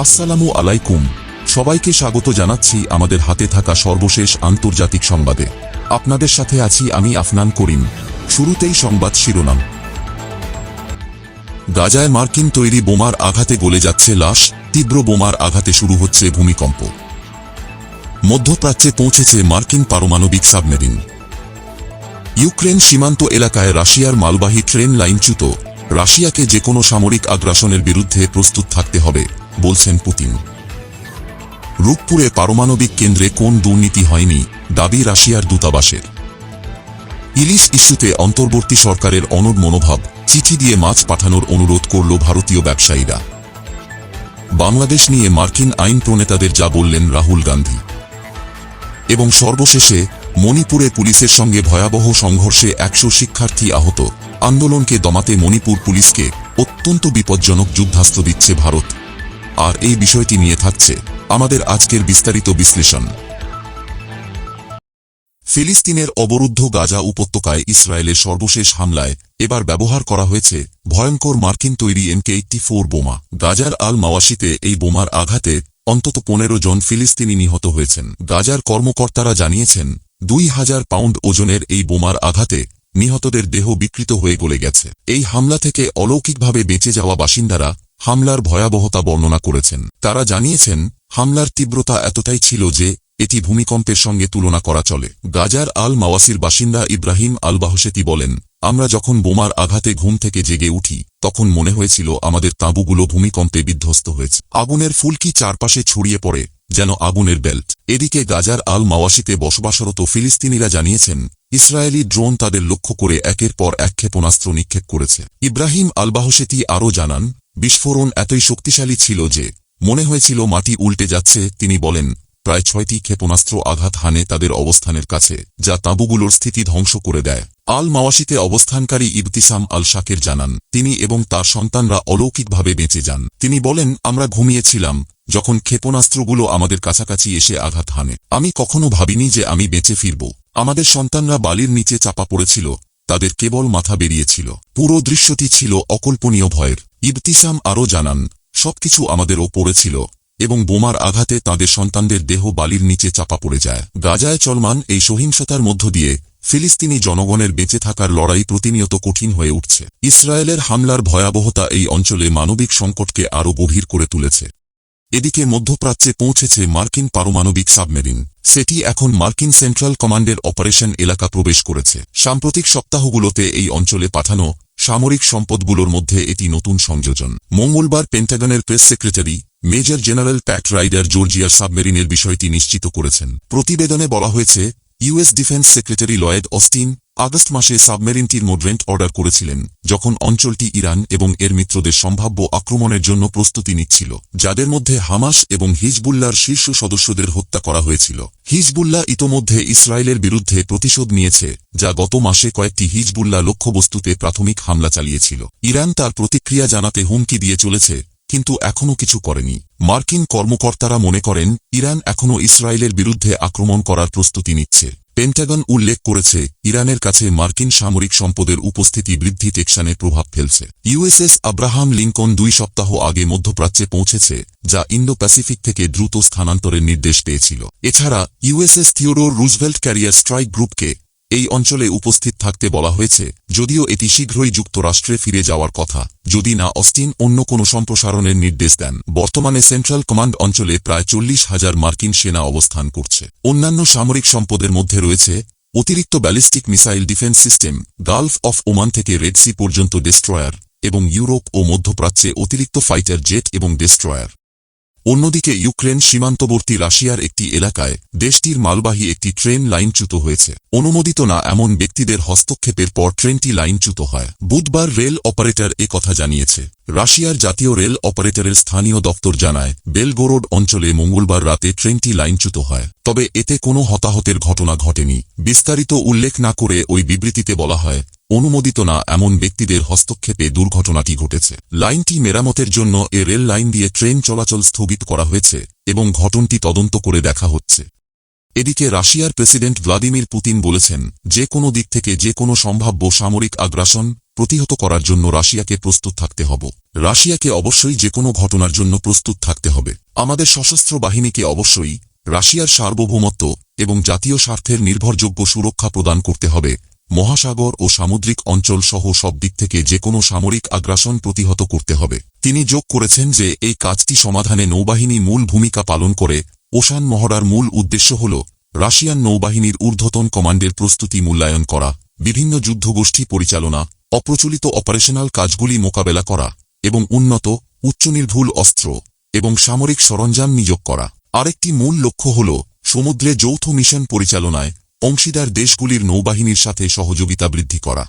আসসালামু আলাইকুম। সবাইকে স্বাগত জানাচ্ছি আমাদের হাতে থাকা সর্বশেষ আন্তর্জাতিক সংবাদে। আপনাদের সাথে আছি আমি আফনান করিম। শুরুতেই সংবাদ শিরোনাম। গাজায় মার্কিন তৈরি বোমার আঘাতে গলে যাচ্ছে লাশ। তীব্র বোমার আঘাতে শুরু হচ্ছে ভূমিকম্প। মধ্যপ্রাচ্যে পৌঁছেছে মার্কিন পারমাণবিক সাবমেরিন। ইউক্রেন সীমান্ত এলাকায় রাশিয়ার মালবাহী ট্রেন লাইনচ্যুত। রাশিয়াকে যে কোনো সামরিক আগ্রাসনের বিরুদ্ধে প্রস্তুত থাকতে হবে, বলছেন পুতিন। রূপপুরে পারমাণবিক কেন্দ্রে কোন দুর্নীতি হয়নি, দাবি রাশিয়ার দূতাবাসের। ইলিশ ইস্যুতে অন্তর্বর্তী সরকারের অনড় মনোভাব, চিঠি দিয়ে মাছ পাঠানোর অনুরোধ করল ভারতীয় ব্যবসায়ীরা। বাংলাদেশ নিয়ে মার্কিন আইন প্রণেতাদের যা বললেন রাহুল গান্ধী। এবং সর্বশেষে, মণিপুরে পুলিশের সঙ্গে ভয়াবহ সংঘর্ষে একশো শিক্ষার্থী আহত। আন্দোলনকে দমাতে মণিপুর পুলিশকে অত্যন্ত বিপজ্জনক যুদ্ধাস্ত্র দিচ্ছে ভারত। আর এই বিষয়টি নিয়ে থাকছে আমাদের আজকের বিস্তারিত বিশ্লেষণ। ফিলিস্তিনের অবরুদ্ধ গাজা উপত্যকায় ইসরায়েলের সর্বশেষ হামলায় এবার ব্যবহার করা হয়েছে ভয়ঙ্কর মার্কিন তৈরি এমকে এইটটি ফোর বোমা। গাজার আল মাওয়াশিতে এই বোমার আঘাতে অন্তত পনেরো জন ফিলিস্তিনি নিহত হয়েছেন। গাজার কর্মকর্তারা জানিয়েছেন, দুই হাজার পাউন্ড ওজনের এই বোমার আঘাতে নিহতদের দেহ বিকৃত হয়ে গলে গেছে। এই হামলা থেকে অলৌকিকভাবে বেঁচে যাওয়া বাসিন্দারা হামলার ভয়াবহতা বর্ণনা করেছেন। তারা জানিয়েছেন, হামলার তীব্রতা এতটাই ছিল যে এটি ভূমিকম্পের সঙ্গে তুলনা করা চলে। গাজার আল মাওয়াসির বাসিন্দা ইব্রাহিম আল বাহসেতি বলেন, আমরা যখন বোমার আঘাতে ঘুম থেকে জেগে উঠি, তখন মনে হয়েছিল আমাদের তাঁবুগুলো ভূমিকম্পে বিধ্বস্ত হয়েছে। আগুনের ফুলকি চারপাশে ছড়িয়ে পড়ে, যেন আগুনের বেল্ট। এদিকে গাজার আল মাওয়াসিতে বসবাসরত ফিলিস্তিনিরা জানিয়েছেন, ইসরায়েলি ড্রোন তাদের লক্ষ্য করে একের পর এক ক্ষেপণাস্ত্র নিক্ষেপ করেছে। ইব্রাহিম আলবাহসেতি আরও জানান, বিস্ফোরণ এতই শক্তিশালী ছিল যে, মনে হয়েছিল মাটি উল্টে যাচ্ছে, তিনি বলেন প্রায় ছয়টি ক্ষেপণাস্ত্র আঘাত হানে তাদের অবস্থানের কাছে, যা তাঁবুগুলোর স্থিতি ধ্বংস করে দেয়। আল মাওয়াশিতে অবস্থানকারী ইবতিসাম আল শাকের জানান, তিনি এবং তার সন্তানরা অলৌকিকভাবে বেঁচে যান। তিনি বলেন, আমরা ঘুমিয়েছিলাম যখন ক্ষেপণাস্ত্রগুলো আমাদের কাছাকাছি এসে আঘাত হানে। আমি কখনো ভাবিনি যে আমি বেঁচে ফিরব। আমাদের সন্তানরা বালির নিচে চাপা পড়েছিল। তাদের কেবল মাথা বেরিয়েছিল। পুরো দৃশ্যটি ছিল অকল্পনীয় ভয়ের। ইবতিসাম আরও জানান, সবকিছু আমাদেরও পড়েছিল এবং বোমার আঘাতে তাদের সন্তানদের দেহ বালির নিচে চাপা পড়ে যায়। গাজায় চলমান এই সহিংসতার মধ্য দিয়ে ফিলিস্তিনি জনগণের বেঁচে থাকার লড়াই প্রতিনিয়ত কঠিন হয়ে উঠছে। ইসরায়েলের হামলার ভয়াবহতা এই অঞ্চলে মানবিক সংকটকে আরও গভীর করে তুলেছে। এদিকে মধ্যপ্রাচ্যে পৌঁছেছে মার্কিন পারমাণবিক সাবমেরিন। সেটি এখন মার্কিন সেন্ট্রাল কমান্ডের অপারেশন এলাকা প্রবেশ করেছে। সাম্প্রতিক সপ্তাহগুলোতে এই অঞ্চলে পাঠানো সামরিক সম্পদগুলোর মধ্যে এটি নতুন সংযোজন। মঙ্গলবার পেন্টাগনের press secretary major general Pat Ryder জর্জিয়ার সাবমেরিনের বিষয়টি নিশ্চিত করেছেন। প্রতিবেদনে বলা হয়েছে, US defence secretary Lloyd Austin August মাসে সাবমেরিনটির মোডরেন্ট অর্ডার করেছিলেন, যখন অঞ্চলটি ইরান এবং এর মিত্রদের সম্ভাব্য আক্রমণের জন্য প্রস্তুতি নিচ্ছিল, যাদের মধ্যে হামাস এবং হিজবুল্লার শীর্ষ সদস্যদের হত্যা করা হয়েছিল। হিজবুল্লাহ ইতোমধ্যে ইসরায়েলের বিরুদ্ধে প্রতিশোধ নিয়েছে, যা গত মাসে কয়েকটি হিজবুল্লাহ লক্ষ্যবস্তুতে প্রাথমিক হামলা চালিয়েছিল। ইরান তার প্রতিক্রিয়া জানাতে হুমকি দিয়ে চলেছে কিন্তু এখনও কিছু করেনি। মার্কিন কর্মকর্তারা মনে করেন, ইরান এখনও ইসরায়েলের বিরুদ্ধে আক্রমণ করার প্রস্তুতি নিচ্ছে। পেন্টাগন উল্লেখ করেছে, ইরানের কাছে মার্কিন সামরিক সম্পদের উপস্থিতি বৃদ্ধি টেকশানে প্রভাব ফেলছে। ইউএসএস আব্রাহাম লিঙ্কন দুই সপ্তাহ আগে মধ্যপ্রাচ্যে পৌঁছেছে, যা ইন্দো প্যাসিফিক থেকে দ্রুত স্থানান্তরের নির্দেশ পেয়েছিল। এছাড়া, USS Theodore Roosevelt carrier strike গ্রুপকে এই অঞ্চলে উপস্থিত থাকতে বলা হয়েছে, যদিও এটি শীঘ্রই যুক্তরাষ্ট্রে ফিরে যাওয়ার কথা। যদি না, অস্টিন অন্য কোনো সম্প্রসারণের নির্দেশ দেন। বর্তমানে সেন্ট্রাল কমান্ড অঞ্চলে প্রায় চল্লিশ হাজার মার্কিন সেনা অবস্থান করছে। অন্যান্য সামরিক সম্পদের মধ্যে রয়েছে অতিরিক্ত ballistic missile defence system, Gulf of Oman থেকে রেড সি পর্যন্ত ডেস্ট্রয়ার, এবং ইউরোপ ও মধ্যপ্রাচ্যে অতিরিক্ত ফাইটার জেট এবং ডেস্ট্রয়ার। অন্যদিকে ইউক্রেন সীমান্তবর্তী রাশিয়ার একটি এলাকায় দেশটির মালবাহী একটি ট্রেন লাইনচ্যুত হয়েছে। অনুমোদিত না এমন ব্যক্তিদের হস্তক্ষেপের পর ট্রেনটি লাইনচ্যুত হয়। বুধবার রেল অপারেটর এ কথা জানিয়েছে। রাশিয়ার জাতীয় রেল অপারেটরের স্থানীয় দপ্তর জানায়, বেলগোরোড অঞ্চলে মঙ্গলবার রাতে ট্রেনটি লাইনচ্যুত হয়। তবে এতে কোনো হতাহতের ঘটনা ঘটেনি। বিস্তারিত উল্লেখ না করে ওই বিবৃতিতে বলা হয় অনুমোদিত না এমন ব্যক্তিদের হস্তক্ষেপে দুর্ঘটনাটি ঘটেছে। লাইনটি মেরামতের জন্য এ রেল লাইন দিয়ে ট্রেন চলাচল স্থগিত করা হয়েছে এবং ঘটনটি তদন্ত করে দেখা হচ্ছে। এদিকে রাশিয়ার প্রেসিডেন্ট ভ্লাদিমির পুতিন বলেছেন যে কোনো দিক থেকে যে কোনো সম্ভাব্য সামরিক আগ্রাসন প্রতিহত করার জন্য রাশিয়াকে প্রস্তুত থাকতে হবে। রাশিয়াকে অবশ্যই যে কোনো ঘটনার জন্য প্রস্তুত থাকতে হবে। আমাদের সশস্ত্র বাহিনীকে অবশ্যই রাশিয়ার সার্বভৌমত্ব এবং জাতীয় স্বার্থের নির্ভরযোগ্য সুরক্ষা প্রদান করতে হবে। মহাসাগর ও সামুদ্রিক অঞ্চল সহ সব দিক থেকে যে কোনো সামরিক আগ্রাসন প্রতিহত করতে হবে। তিনি যোগ করেছেন যে, এই কাজটি সমাধানে নৌবাহিনী মূল ভূমিকা পালন করে। ওশান মহড়ার মূল উদ্দেশ্য হল, রাশিয়ান নৌবাহিনীর ঊর্ধ্বতন কমান্ডের প্রস্তুতি মূল্যায়ন করা, বিভিন্ন যুদ্ধগোষ্ঠী পরিচালনা, অপ্রচলিত অপারেশনাল কাজগুলি মোকাবেলা করা, এবং উন্নত, উচ্চনির্ভুল অস্ত্র এবং সামরিক সরঞ্জাম নিয়োগ করা। আরেকটি মূল লক্ষ্য হল, সমুদ্রে যৌথ মিশন পরিচালনায় অংশীদার দেশগুলির নৌবাহিনীর সাথে সহযোগিতা বৃদ্ধি করা।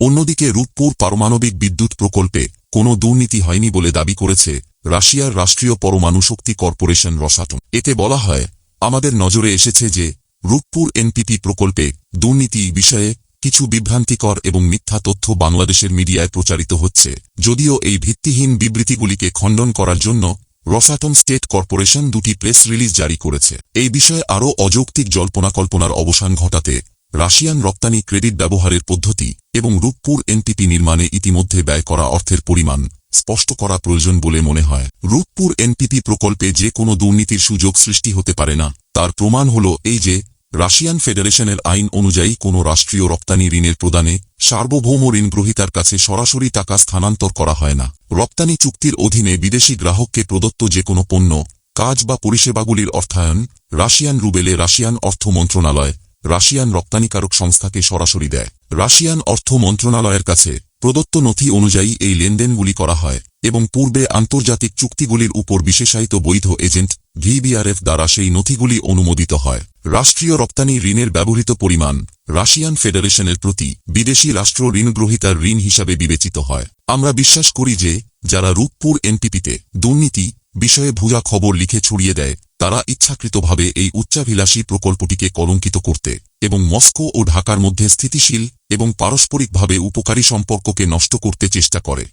অন্যদিকে রূপপুর পারমাণবিক বিদ্যুৎ প্রকল্পে কোনো দুর্নীতি হয়নি বলে দাবি করেছে রাশিয়ার রাষ্ট্রীয় পরমাণু শক্তি কর্পোরেশন রসাটম এতে বলা হয়, আমাদের নজরে এসেছে যে রূপপুর এনপিপি প্রকল্পে দুর্নীতি বিষয়ে কিছু বিভ্রান্তিকর এবং মিথ্যা তথ্য বাংলাদেশের মিডিয়ায় প্রচারিত হচ্ছে, যদিও এই ভিত্তিহীন বিবৃতিগুলিকে খণ্ডন করার জন্য রসাটম স্টেট কর্পোরেশন দুটি প্রেস রিলিজ জারি করেছে। এই বিষয়ে আরও অযৌক্তিক জল্পনা কল্পনার অবসান ঘটাতে রাশিয়ান রপ্তানি ক্রেডিট ব্যবহারের পদ্ধতি এবং রূপপুর এনটিপি নির্মাণে ইতিমধ্যে ব্যয় করা অর্থের পরিমাণ স্পষ্ট করা প্রয়োজন বলে মনে হয়। রূপপুর এনটিপি প্রকল্পে যে কোনো দুর্নীতির সুযোগ সৃষ্টি হতে পারে না। তার প্রমাণ হল এই যে রাশিয়ান ফেডারেশনের আইন অনুযায়ী কোনো রাষ্ট্রীয় রপ্তানি ঋণের প্রদানে সার্বভৌম ঋণ গ্রহীতার কাছে সরাসরি টাকা স্থানান্তর করা হয় না। রপ্তানি চুক্তির অধীনে বিদেশি গ্রাহককে প্রদত্ত যে কোনো পণ্য, কাজ বা পরিষেবাগুলির অর্থায়ন রাশিয়ান রুবেলে রাশিয়ান অর্থ মন্ত্রণালয়, রাশিয়ান রপ্তানিকারক সংস্থাকে সরাসরি দেয়। রাশিয়ান অর্থ মন্ত্রণালয়ের কাছে প্রদত্ত নথি অনুযায়ী এই লেনদেনগুলি করা হয় এবং পূর্বে আন্তর্জাতিক চুক্তিগুলির উপর বিশেষায়িত বৈধ এজেন্ট ভিবিআরএফ দ্বারা সেই নথিগুলি অনুমোদিত হয়। রাষ্ট্রীয় রপ্তানি ঋণের ব্যবহৃত পরিমাণ রাশিয়ান ফেডারেশনের প্রতি বিদেশি রাষ্ট্র ঋণগ্রহীতার ঋণ হিসাবে বিবেচিত হয়। আমরা বিশ্বাস করি যে, যারা রূপপুর এনপিপিতে দুর্নীতি বিষয়ে ভুয়া খবর লিখে ছড়িয়ে দেয়, তারা ইচ্ছাকৃতভাবে এই উচ্চাভিলাষী প্রকল্পটিকে কলঙ্কিত করতে এবং মস্কো ও ঢাকার মধ্যে স্থিতিশীল এবং পারস্পরিকভাবে উপকারী সম্পর্ককে নষ্ট করতে চেষ্টা করে।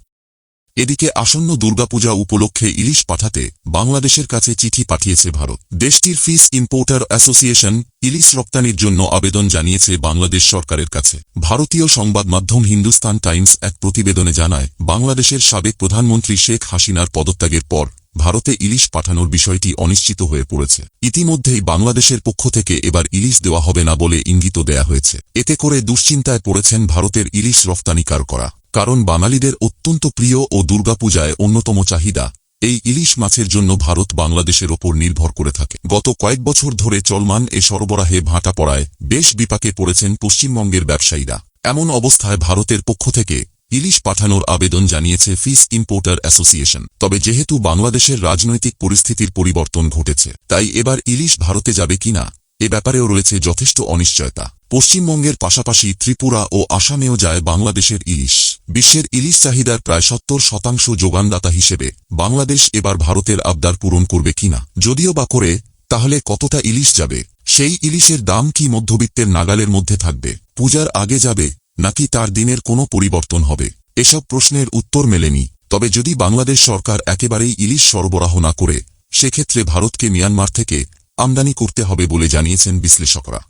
এদিকে আসন্ন দুর্গাপূজা উপলক্ষে ইলিশ পাঠাতে বাংলাদেশের কাছে চিঠি পাঠিয়েছে ভারত। দেশটির ফিস ইম্পোর্টার অ্যাসোসিয়েশন ইলিশ রপ্তানির জন্য আবেদন জানিয়েছে বাংলাদেশ সরকারের কাছে। ভারতীয় সংবাদ মাধ্যম হিন্দুস্তান টাইমস এক প্রতিবেদনে জানায়, বাংলাদেশের সাবেক প্রধানমন্ত্রী শেখ হাসিনার পদত্যাগের পর ভারতে ইলিশ পাঠানোর বিষয়টি অনিশ্চিত হয়ে পড়েছে। ইতিমধ্যেই বাংলাদেশের পক্ষ থেকে এবার ইলিশ দেওয়া হবে না বলে ইঙ্গিত দেয়া হয়েছে। এতে করে দুশ্চিন্তায় পড়েছেন ভারতের ইলিশ রফতানিকার করা কারণ বাঙালিদের অত্যন্ত প্রিয় ও দুর্গাপূজায় অন্যতম চাহিদা, এই ইলিশ মাছের জন্য ভারত বাংলাদেশের ওপর নির্ভর করে থাকে। গত কয়েক বছর ধরে চলমান এ সরবরাহে ভাটা পড়ায় বেশ বিপাকে পড়েছেন পশ্চিমবঙ্গের ব্যবসায়ীরা। এমন অবস্থায় ভারতের পক্ষ থেকে ইলিশ পাঠানোর আবেদন জানিয়েছে ফিস ইম্পোর্টার অ্যাসোসিয়েশন। তবে যেহেতু বাংলাদেশের রাজনৈতিক পরিস্থিতির পরিবর্তন ঘটেছে, তাই এবার ইলিশ ভারতে যাবে কিনা, এ ব্যাপারেও রয়েছে যথেষ্ট অনিশ্চয়তা। পশ্চিমবঙ্গের পাশাপাশি ত্রিপুরা ও আসামেও যায় বাংলাদেশের ইলিশ। বিশ্বের ইলিশ চাহিদার প্রায় সত্তর শতাংশ যোগানদাতা হিসেবে বাংলাদেশ এবার ভারতের আবদার পূরণ করবে কিনা? যদিও বা করে, তাহলে কতটা ইলিশ যাবে? সেই ইলিশের দাম কি মধ্যবিত্তের নাগালের মধ্যে থাকবে? পূজার আগে যাবে, নাকি তার দিনের কোনো পরিবর্তন হবে? এসব প্রশ্নের উত্তর মেলেনি। তবে যদি বাংলাদেশ সরকার একেবারেই ইলিশ সরবরাহ না করে, সেক্ষেত্রে ভারতকে মিয়ানমার থেকে আমদানি করতে হবে বলে জানিয়েছেন বিশ্লেষকরা।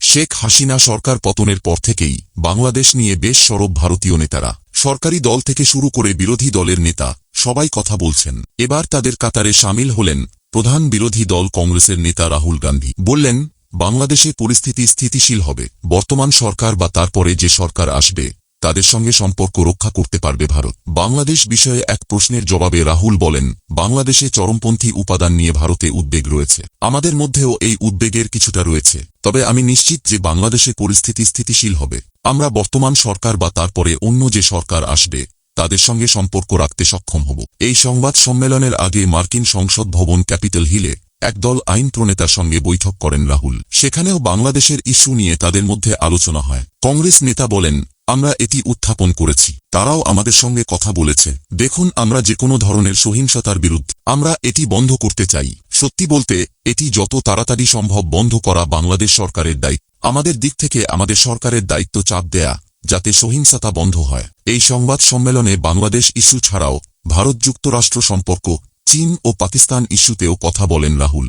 শেখ হাসিনা সরকার পতনের পর থেকেই বাংলাদেশ নিয়ে বেশ সরব ভারতীয় নেতারা। সরকারি দল থেকে শুরু করে বিরোধী দলের নেতা সবাই কথা বলছেন। এবার তাদের কাতারে সামিল হলেন প্রধান বিরোধী দল কংগ্রেসের নেতা রাহুল গান্ধী। বললেন, বাংলাদেশে পরিস্থিতি স্থিতিশীল হবে। বর্তমান সরকার বা তারপরে যে সরকার আসবে তাদের সঙ্গে সম্পর্ক রক্ষা করতে পারবে ভারত। বাংলাদেশ বিষয়ে এক প্রশ্নের জবাবে রাহুল বলেন, বাংলাদেশে চরমপন্থী উপাদান নিয়ে ভারতে উদ্বেগ রয়েছে। আমাদের মধ্যেও এই উদ্বেগের কিছুটা রয়েছে। তবে আমি নিশ্চিত যে বাংলাদেশে পরিস্থিতি স্থিতিশীল হবে। আমরা বর্তমান সরকার বা তারপরে অন্য যে সরকার আসবে, তাদের সঙ্গে সম্পর্ক রাখতে সক্ষম হব। এই সংবাদ সম্মেলনের আগে মার্কিন সংসদ ভবন ক্যাপিটাল হিলে একদল আইন প্রণেতার সঙ্গে বৈঠক করেন রাহুল। সেখানেও বাংলাদেশের ইস্যু নিয়ে তাদের মধ্যে আলোচনা হয়। কংগ্রেস নেতা বলেন আমরা এটি উত্থাপন করেছি। তারাও আমাদের সঙ্গে কথা বলেছে। দেখুন আমরা যে কোনো ধরনের সহিংসতার বিরুদ্ধে আমরা এটি বন্ধ করতে চাই। সত্যি বলতে, এটি যত তাড়াতাড়ি সম্ভব বন্ধ করা বাংলাদেশ সরকারের দায়িত্ব। আমাদের দিক থেকে আমাদের সরকারের দায়িত্ব চাপ দেয়া, যাতে সহিংসতা বন্ধ হয়। এই সংবাদ সম্মেলনে বাংলাদেশ ইস্যু ছাড়াও ভারত যুক্তরাষ্ট্র সম্পর্ক, চীন ও পাকিস্তান ইস্যুতেও কথা বলেন রাহুল।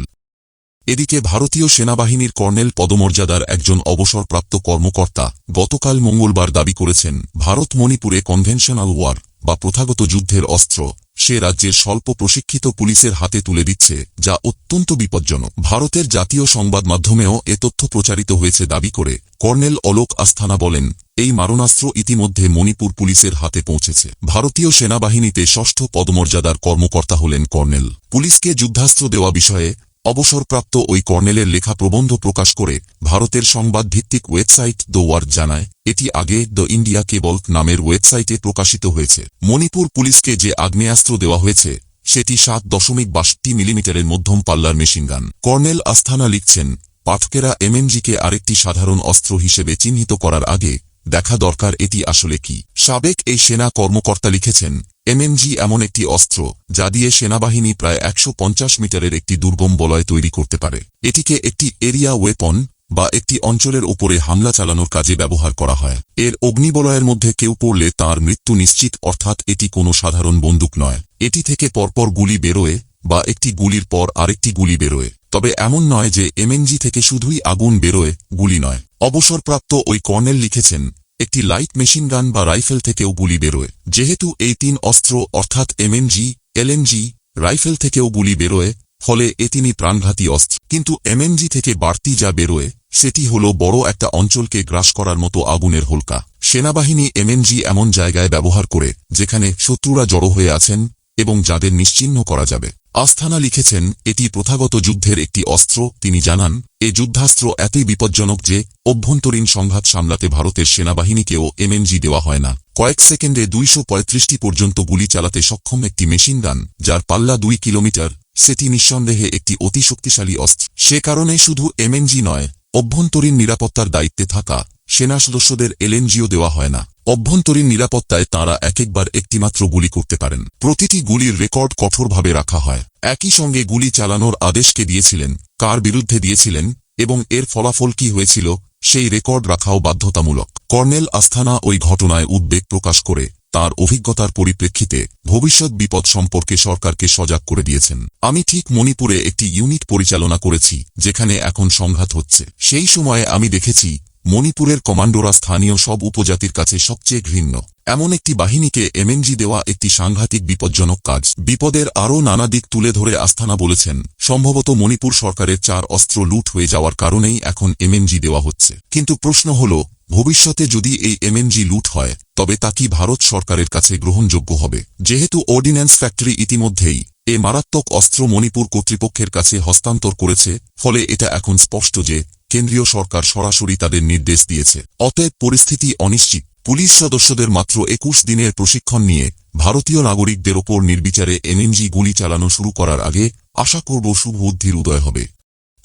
এদিকে ভারতীয় সেনাবাহিনীর কর্নেল পদমর্যাদার একজন অবসরপ্রাপ্ত কর্মকর্তা গতকাল মঙ্গলবার দাবি করেছেন, ভারত মণিপুরে কনভেনশনাল ওয়ার বা প্রথাগত যুদ্ধের অস্ত্র সে রাজ্যের স্বল্প প্রশিক্ষিত পুলিশের হাতে তুলে দিচ্ছে, যা অত্যন্ত বিপজ্জনক। ভারতের জাতীয় সংবাদ মাধ্যমেও এ তথ্য প্রচারিত হয়েছে দাবি করে কর্নেল অলোক আস্থানা বলেন, এই মারণাস্ত্র ইতিমধ্যে মণিপুর পুলিশের হাতে পৌঁছেছে। ভারতীয় সেনাবাহিনীতে ষষ্ঠ পদমর্যাদার কর্মকর্তা হলেন কর্নেল। পুলিশকে যুদ্ধাস্ত্র দেওয়া বিষয়ে অবসরপ্রাপ্ত ওই কর্নেলের লেখা প্রবন্ধ প্রকাশ করে ভারতের সংবাদ ভিত্তিক ওয়েবসাইট দ্য ওয়ার্ড জানায়, এটি আগে দ্য ইন্ডিয়া কেবল নামের ওয়েবসাইটে প্রকাশিত হয়েছে। মণিপুর পুলিশকে যে আগ্নেয়াস্ত্র দেওয়া হয়েছে, সেটি সাত দশমিক বাষট্টি মিলিমিটারের মধ্যম পাল্লার মেশিনগান কর্নেল আস্থানা লিখছেন, পাঠকেরা এমএনজিকে আরেকটি সাধারণ অস্ত্র হিসেবে চিহ্নিত করার আগে দেখা দরকার এটি আসলে কি। সাবেক এই সেনা কর্মকর্তা লিখেছেন এমএমজি এমন একটি অস্ত্র, যা দিয়ে সেনাবাহিনী প্রায় একশো পঞ্চাশ মিটারের একটি দুর্গম বলয় তৈরি করতে পারে। এটিকে একটি এরিয়া ওয়েপন বা একটি অঞ্চলের উপরে হামলা চালানোর কাজে ব্যবহার করা হয়। এর অগ্নিবলয়ের মধ্যে কেউ পড়লে তার মৃত্যু নিশ্চিত, অর্থাৎ এটি কোনো সাধারণ বন্দুক নয়। এটি থেকে পরপর গুলি বেরোয় বা একটি গুলির পর আরেকটি গুলি বেরোয়। তবে এমন নয় যে এমএনজি থেকে শুধুই আগুন বেরোয়, গুলি নয়। অবসরপ্রাপ্ত ওই কর্নেল লিখেছেন একটি লাইট মেশিন গান বা রাইফেল থেকেও গুলি বেরোয়। যেহেতু এই তিন অস্ত্র, অর্থাৎ এমএনজি এলএনজি রাইফেল থেকেও গুলি বেরোয়, ফলে এ তিনি প্রাণঘাতী অস্ত্র। কিন্তু এমএনজি থেকে বাড়তি যা বেরোয়, সেটি হল বড় একটা অঞ্চলকে গ্রাস করার মতো আগুনের হোলকা। সেনাবাহিনী এমএনজি এমন জায়গায় ব্যবহার করে, যেখানে শত্রুরা জড়ো হয়ে আছেন এবং যাদের নিশ্চিহ্ন করা যাবে। আস্থানা লিখেছেন, এটি প্রথাগত যুদ্ধের একটি অস্ত্র। তিনি জানান, এ যুদ্ধাস্ত্র এতই বিপজ্জনক যে, অভ্যন্তরীণ সংঘাত সামলাতে ভারতের সেনাবাহিনীকেও এমএনজি দেওয়া হয় না। কয়েক সেকেন্ডে দুইশো পঁয়ত্রিশটি পর্যন্ত গুলি চালাতে সক্ষম একটি মেশিনগান যার পাল্লা দুই কিলোমিটার, সেটি নিঃসন্দেহে একটি অতি শক্তিশালী অস্ত্র। সে কারণে শুধু এমএনজি নয়, অভ্যন্তরীণ নিরাপত্তার দায়িত্বে থাকা সেনা সদস্যদের এলএনজিও দেওয়া হয় না। অভ্যন্তরীণ নিরাপত্তায় তাঁরা এক একবার একটিমাত্র গুলি করতে পারেন। প্রতিটি গুলির রেকর্ড কঠোরভাবে রাখা হয়। একই সঙ্গে গুলি চালানোর আদেশকে দিয়েছিলেন, কার বিরুদ্ধে দিয়েছিলেন এবং এর ফলাফল কি হয়েছিল, সেই রেকর্ড রাখাও বাধ্যতামূলক। কর্নেল আস্থানা ওই ঘটনায় উদ্বেগ প্রকাশ করে তার অভিজ্ঞতার পরিপ্রেক্ষিতে ভবিষ্যৎ বিপদ সম্পর্কে সরকারকে সজাগ করে দিয়েছেন। আমি ঠিক মণিপুরে একটি ইউনিট পরিচালনা করেছি, যেখানে এখন সংঘাত হচ্ছে। সেই সময়ে আমি দেখেছি মণিপুরের কমান্ডোরা স্থানীয় সব উপজাতির কাছে সবচেয়ে ঘৃণ্য। এমন একটি বাহিনীকে এমএনজি দেওয়া একটি সাংঘাতিক বিপজ্জনক কাজ। বিপদের আরও নানা দিক তুলে ধরে আস্থানা বলেছেন। সম্ভবত মণিপুর সরকারের চার অস্ত্র লুট হয়ে যাওয়ার কারণেই এখন এমএনজি দেওয়া হচ্ছে। কিন্তু প্রশ্ন হল, ভবিষ্যতে যদি এই এমএনজি লুট হয়, তবে তা কি ভারত সরকারের কাছে গ্রহণযোগ্য হবে? যেহেতু অর্ডিন্যান্স ফ্যাক্টরি ইতিমধ্যেই এ মারাত্মক অস্ত্র মণিপুর কর্তৃপক্ষের কাছে হস্তান্তর করেছে, ফলে এটা এখন স্পষ্ট যে কেন্দ্রীয় সরকার সরাসরি তাদের নির্দেশ দিয়েছে। অতএব পরিস্থিতি অনিশ্চিত। পুলিশ সদস্যদের মাত্র একুশ দিনের প্রশিক্ষণ নিয়ে ভারতীয় নাগরিকদের ওপর নির্বিচারে এনএনজি গুলি চালানো শুরু করার আগে আশা করব শুভ বুদ্ধির উদয় হবে।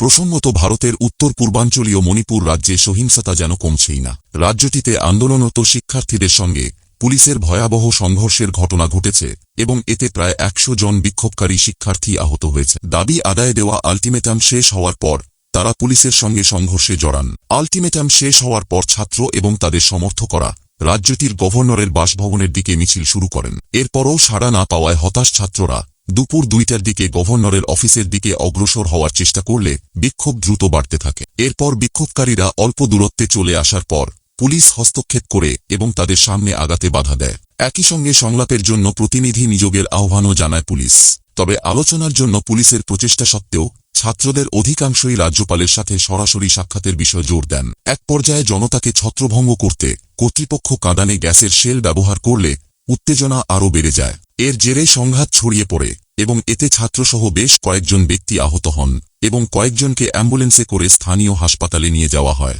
প্রসঙ্গত ভারতের উত্তর পূর্বাঞ্চলীয় মণিপুর রাজ্যে সহিংসতা যেন কমছেই না। রাজ্যটিতে আন্দোলনরত শিক্ষার্থীদের সঙ্গে পুলিশের ভয়াবহ সংঘর্ষের ঘটনা ঘটেছে এবং এতে প্রায় একশো জন বিক্ষোভকারী শিক্ষার্থী আহত হয়েছে। দাবি আদায় দেওয়া আলটিমেটাম শেষ হওয়ার পর তারা পুলিশের সঙ্গে সংঘর্ষে জড়ান। আলটিমেটাম শেষ হওয়ার পর ছাত্র এবং তাদের সমর্থ করা রাজ্যটির গভর্নরের বাসভবনের দিকে মিছিল শুরু করেন। এরপরও সাড়া না পাওয়ায় হতাশ ছাত্ররা দুপুর দুইটার দিকে গভর্নরের অফিসের দিকে অগ্রসর হওয়ার চেষ্টা করলে বিক্ষোভ দ্রুত বাড়তে থাকে। এরপর বিক্ষোভকারীরা অল্প দূরত্বে চলে আসার পর পুলিশ হস্তক্ষেপ করে এবং তাদের সামনে আগাতে বাধা দেয়। একই সঙ্গে সংলাপের জন্য প্রতিনিধি নিযোগের আহ্বানও জানায় পুলিশ। তবে আলোচনার জন্য পুলিশের প্রচেষ্টা সত্ত্বেও ছাত্রদের অধিকাংশই রাজ্যপালের সাথে সরাসরি সাক্ষাতের বিষয় জোর দেন। এক পর্যায়ে জনতাকে ছত্রভঙ্গ করতে কর্তৃপক্ষ কাঁদানে গ্যাসের শেল ব্যবহার করলে উত্তেজনা আরও বেড়ে যায়। এর জেরে সংঘাত ছড়িয়ে পড়ে এবং এতে ছাত্রসহ বেশ কয়েকজন ব্যক্তি আহত হন এবং কয়েকজনকে অ্যাম্বুলেন্সে করে স্থানীয় হাসপাতালে নিয়ে যাওয়া হয়।